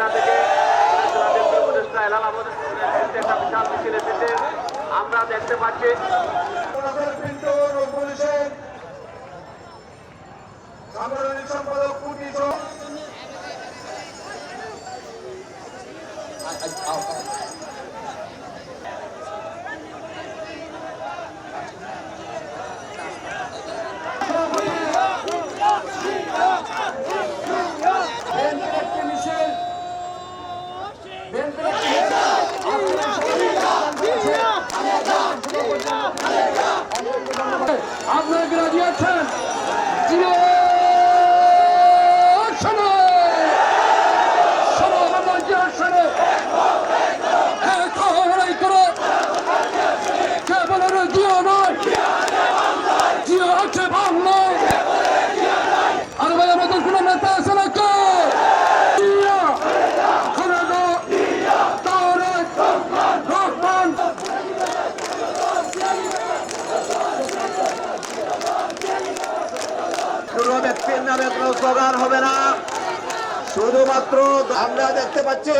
উপজেলা থেকে উপদেষ্টা এলাল আমাদের একটা বিশাল মিছিল এসেছে। আমরা দেখতে পাচ্ছি। সাংগঠনিক সম্পাদক কুটি সহ বিএনপির একটি মিছিল বিএনপির একটি মিছিল আপনারা কি রাজি আছেন জিরো শোনো শোনো আমার জিরো শোনো এক লড়াই করো কেবল জিও নয় জিও আছে বাংলায় আর ভাই আমাদের কোন নেতা আছে না কে জিয়া, খালেদা, তারেক, রহমান কোনো ব্যক্তির নামে কোনো স্লোগান হবে না শুধুমাত্র আমরা দেখতে পাচ্ছি।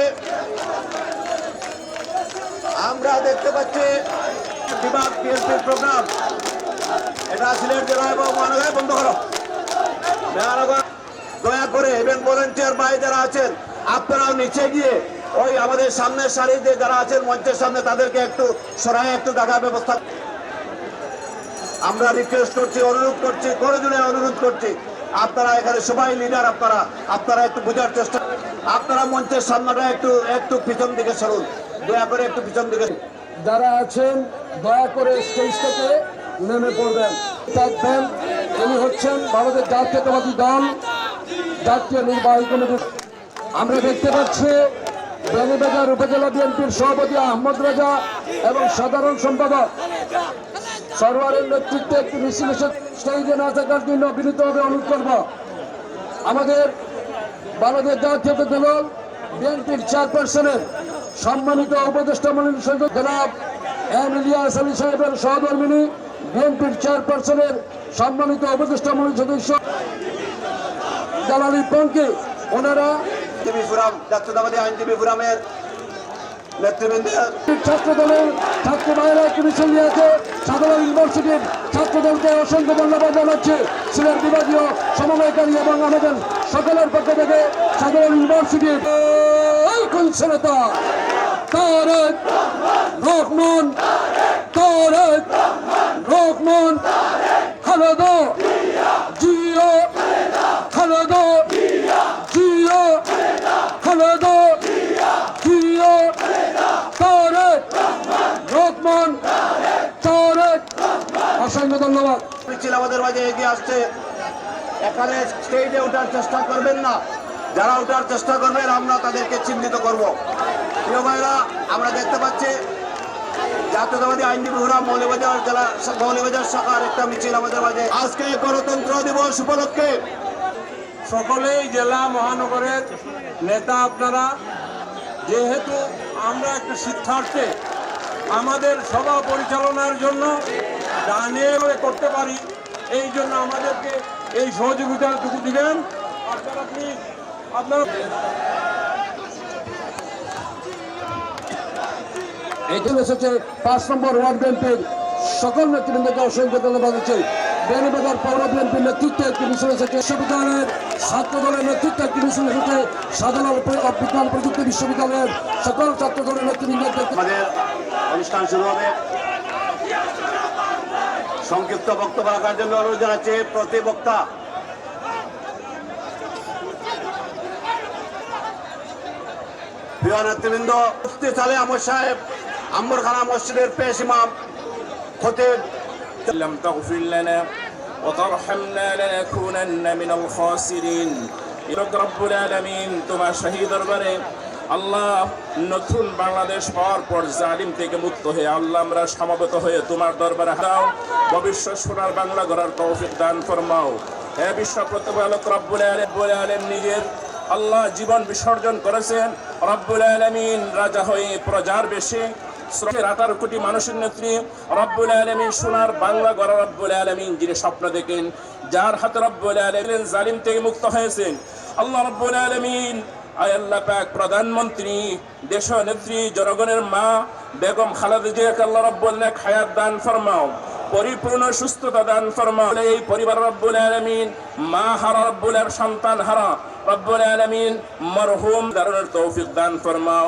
আমরা দেখতে পাচ্ছি বিভাগ বিএনপির প্রোগ্রাম। এটা সিলেট জেলা এবং মহানগরে, বন্ধ করো। মহানগর, দয়া করে এবং ভলেন্টিয়ার ভাই যারা আছেন, আপনারাও নিচে গিয়ে ওই আমাদের সামনের সারিতে যারা আছেন, মঞ্চের সামনে তাদেরকে একটু সরাই একটু দেখার ব্যবস্থা আমরা রিকোয়েস্ট করছি, অনুরোধ করছি করজনে অনুরোধ করছি। আপনারা এখানে সবাই লিডার আপনারা আপনারা একটু বোঝার চেষ্টা আপনারা মঞ্চের সামনেটা একটু একটু পিছন দিকে সরুন। দয়া করে একটু পিছন দিকে যারা আছেন, দয়া করে স্টেজ থেকে নেমে পড়বেন। থাকবেন তিনি হচ্ছেন ভারতের জাতীয়তাবাদী দল, জাতীয় নির্বাহী কমিটির আমরা দেখতে পাচ্ছি বেনিবাজার উপজেলা বিএনপির সভাপতি আহমদ রাজা এবং সাধারণ সম্পাদক সরোয়ারের নেতৃত্বে একটি এসে স্টেজে না থাকার জন্য বিনীতভাবে অনুরোধ করব। আমাদের বাংলাদেশ জাতীয়তা দল, বিএনপির চেয়ারপারসনের সম্মানিত উপদেষ্টা মন্ডলীর সঙ্গে জনাব এম ইলিয়াস আলী সাহেবের সহধর্মিনী, বিএনপির চেয়ারপারসনের সম্মানিত উপদেষ্টা মন্ডলীর সদস্য জালালি পঙ্কে, ওনারা আইনজীবী ফোরাম, জাতীয়তাবাদী আইনজীবী ফোরামের ছাত্র দলের ছাত্র ভাইয়েরা একটি মিছিল নিয়েছে সাধারণ ইউনিভার্সিটির ছাত্র দলকে অসংখ্য ধন্যবাদ জানাচ্ছে। সিলেট বিভাগীয় সমন্বয়কারী এবং আমাদের সকলের পক্ষ থেকে সাধারণ ইউনিভার্সিটির কুলসেনেতা তারেক রহমান তারেক রহমান খালেদা জিয়া খালেদা জিয়া খালেদা জিয়া তারেক রহমান তারেক অসংখ্য ধন্যবাদ। মিছিল আমাদের মাঝে এগিয়ে আসছে। এখানে স্টেজে ওঠার চেষ্টা করবেন না। যারা ওঠার চেষ্টা করবেন, আমরা তাদেরকে চিহ্নিত করব। প্রিয় ভাইরা আমরা দেখতে পাচ্ছি জাতীয়তাবাদী আইনজীবী ফোরাম মৌলিবাজার জেলা মৌলিবাজার শাখার একটা মিছিল আমাদের মাঝে। আজকে গণতন্ত্র দিবস উপলক্ষে সকলেই জেলা মহানগরের নেতা আপনারা, যেহেতু আমরা একটা শিক্ষার্থে, আমাদের সভা পরিচালনার জন্য ডানে বামে করতে পারি এই জন্য আমাদেরকে এই সহযোগিতাটুকু দিবেন। আপনারা প্লিজ আপনারা এখানে এসেছে পাঁচ নম্বর ওয়ার্ড বিএনপির সকল নেতৃবৃন্দকে অসংখ্য ধন্যবাদ হচ্ছে বেনিবাজার পৌর বিএনপির নেতৃত্বে একটি মিছিল এসেছে। বিশ্ববিদ্যালয়ের ছাত্র দলের নেতৃত্বে একটি মিছিল এসেছে। সাধারণ বিজ্ঞান প্রযুক্তি বিশ্ববিদ্যালয়ের সকল ছাত্র দলের নেতৃবৃন্দের আমাদের অনুষ্ঠান শুরু হবে। সংক্ষিপ্ত বক্তব্য রাখার জন্য অনুরোধ জানাচ্ছি প্রতি বক্তা প্রিয় নেতৃবৃন্দ মুফতি সালে আহমদ সাহেব আম্বরখানা মসজিদের পেশ ইমাম খতিব لم تغفر لنا وترحمنا لنكونن من الخاسرين ইরক রব্বুল আলামিন তোমার শহীদ দরবারে আল্লাহ, নতুন বাংলাদেশ হওয়ার পর জালিম থেকে মুক্ত হয়ে আল্লাহ, আমরা সমাবেত হয়ে তোমার দরবারে দাও। ভবিষ্যৎ সোনার বাংলা গড়ার তৌফিক দান ফরমাও। হে বিশ্ব প্রতিপালক রব্বুল আলম আলম নিজের আল্লাহ জীবন বিসর্জন করেছেন। রব্বুল আলমিন রাজা হয়ে প্রজার বেশে শ্রমের আঠারো কোটি মানুষের নেত্রী। রব্বুল আলমিন সোনার বাংলা গড়া রব্বুল আলমিন, যিনি স্বপ্ন দেখেন, যার হাতে রব্বুল আলমিন জালিম থেকে মুক্ত হয়েছেন। আল্লাহ রব্বুল আলমিন আয় আল্লাহ প্রধানমন্ত্রী দেশ নেত্রী জনগণের মা, বেগম খালেদা জিয়াকে আল্লাহ রব্বুল দান ফরমাও, পরিপূর্ণ সুস্থতা দান ফরমাও। এই পরিবার রব্বুল আলামিন, মা হারা রব্বুল সন্তান হারা রব্বুল আলামিন, মরহুম দারুনের তৌফিক দান ফরমাও।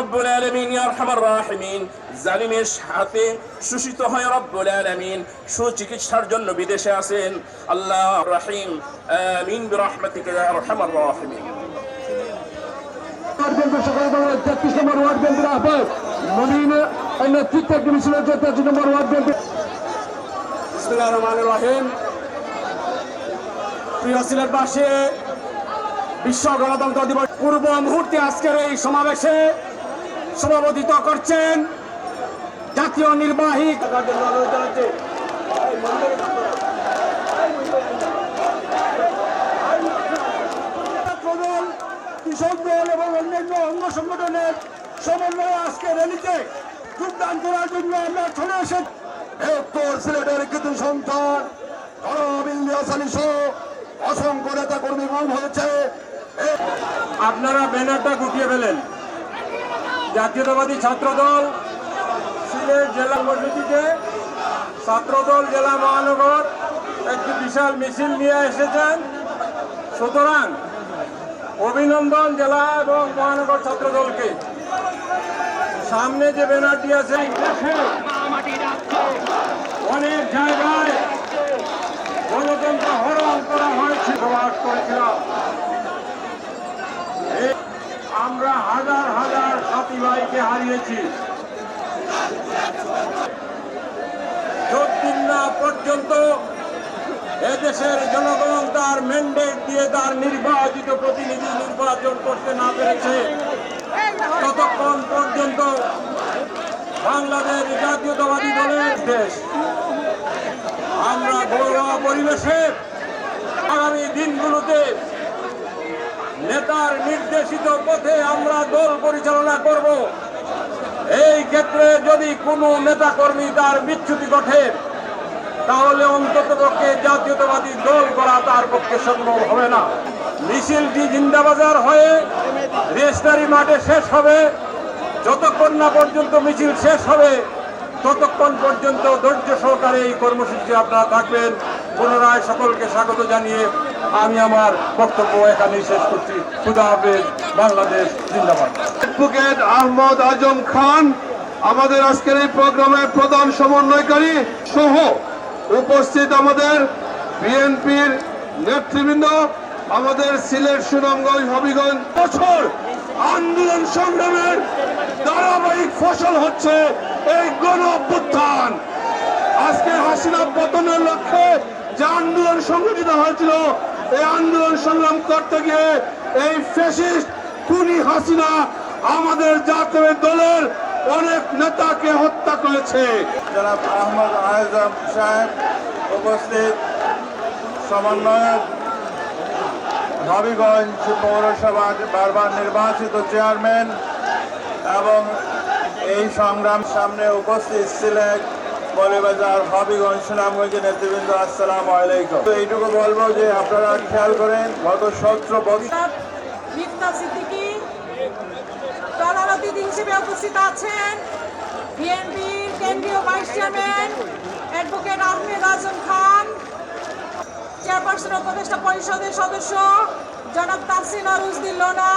রব্বুল আলামিন, ইয়া আরহামার রাহিমিন, জালিমের হাতে শোষিত হয় রব্বুল আলামিন, সুচিকিৎসার জন্য বিদেশে আছেন। আল্লাহ রাহিম, আমিন, বিরহমাতিকা ইয়া আরহামার রাহিমিন। তেত্রিশ নম্বর ওয়ার্ড নবীন নেতৃত্বে তেত্রিশ নম্বর ওয়ার্ড প্রিয় বিশ্ব গণতন্ত্র দিবস পূর্ব মুহূর্তে আজকের এই সমাবেশে সভাপতিত্ব করছেন জাতীয় নির্বাহী ছাত্রদল কৃষক দল এবং অন্যান্য অঙ্গ সংগঠনের সমন্বয়ে আজকে র্যালিতে যোগদান করার জন্য আমরা চলে এসেছি। উত্তর সিলেটের কিছু সন্তান অসংখ্য নেতা কর্মী গুম হয়েছে আপনারা ব্যানারটা গুটিয়ে ফেলেন। জাতীয়তাবাদী ছাত্রদল সিলেট জেলা মসজিদে ছাত্রদল জেলা মহানগর একটি বিশাল মিছিল নিয়ে এসেছেন। সুতরাং অভিনন্দন জেলা এবং মহানগর ছাত্রদলকে। সামনে যে ব্যানারটি আছে, অনেক জায়গায় গণতন্ত্র হরণ করা হয়েছে, প্রবাস করেছিলাম। আমরা হাজার হাজার সাথী ভাইকে হারিয়েছি। যতদিন না পর্যন্ত এদেশের জনগণ তার ম্যান্ডেট দিয়ে তার নির্বাচিত প্রতিনিধি নির্বাচন করতে না পেরেছে। ততক্ষণ পর্যন্ত বাংলাদেশ জাতীয়তাবাদী দলের দেশ। আমরা ঘরোয়া পরিবেশে আগামী দিনগুলোতে নেতার নির্দেশিত পথে আমরা দল পরিচালনা করব। এই ক্ষেত্রে যদি কোনো নেতাকর্মী তার বিচ্যুতি ঘটে তাহলে অন্তত পক্ষে জাতীয়তাবাদী দল করা তার পক্ষে সম্ভব হবে না। মিছিলটি জিন্দাবাজার হয়ে রেস্টারি মাঠে শেষ হবে। যতক্ষণ না পর্যন্ত মিছিল শেষ হবে, ততক্ষণ পর্যন্ত ধৈর্য সহকারে এই কর্মসূচি আপনারা থাকবেন। পুনরায় সকলকে স্বাগত জানিয়ে আমি আমার বক্তব্য এখানেই শেষ করছি। খুদা হাফেজ, বাংলাদেশ জিন্দাবাদ। অ্যাডভোকেট আহমদ আজম খান, আমাদের আজকের এই প্রোগ্রামের প্রধান সমন্বয়কারী সহ উপস্থিত আমাদের বিএনপির নেতৃবৃন্দ, আমাদের সিলেট সুনামগঞ্জ হবিগঞ্জ। বছর আন্দোলন সংগ্রামের ধারাবাহিক ফসল হচ্ছে এই গণ অভ্যুত্থান। আজকে হাসিনা পতনের লক্ষ্যে যে আন্দোলন সংগঠিত হয়েছিল, এই আন্দোলন সংগ্রাম করতে গিয়ে এই ফেসিস্ট খুনি হাসিনা আমাদের জাতীয় দলের অনেক নেতাকে হত্যা করেছে। জনাব আহমদ আজম সাহেব উপস্থিত সমন্বয়ক হবিগঞ্জ পৌরসভার বারবার নির্বাচিত চেয়ারম্যান এবং এই সংগ্রাম সামনে উপস্থিত সিলেট বলিবাজার হবিগঞ্জ সুনামগঞ্জের নেতৃবৃন্দ আসসালামু আলাইকুম। তো এইটুকু বলব যে আপনারা খেয়াল করেন গত সতেরো বছর অতিথি হিসেবে উপস্থিত আছেন বিএনপির কেন্দ্রীয় vice chairman advocate Ahmed Azam Khan, chairperson উপদেষ্টা পরিষদের সদস্য জনাব তাসিনা রুজদি লোনা।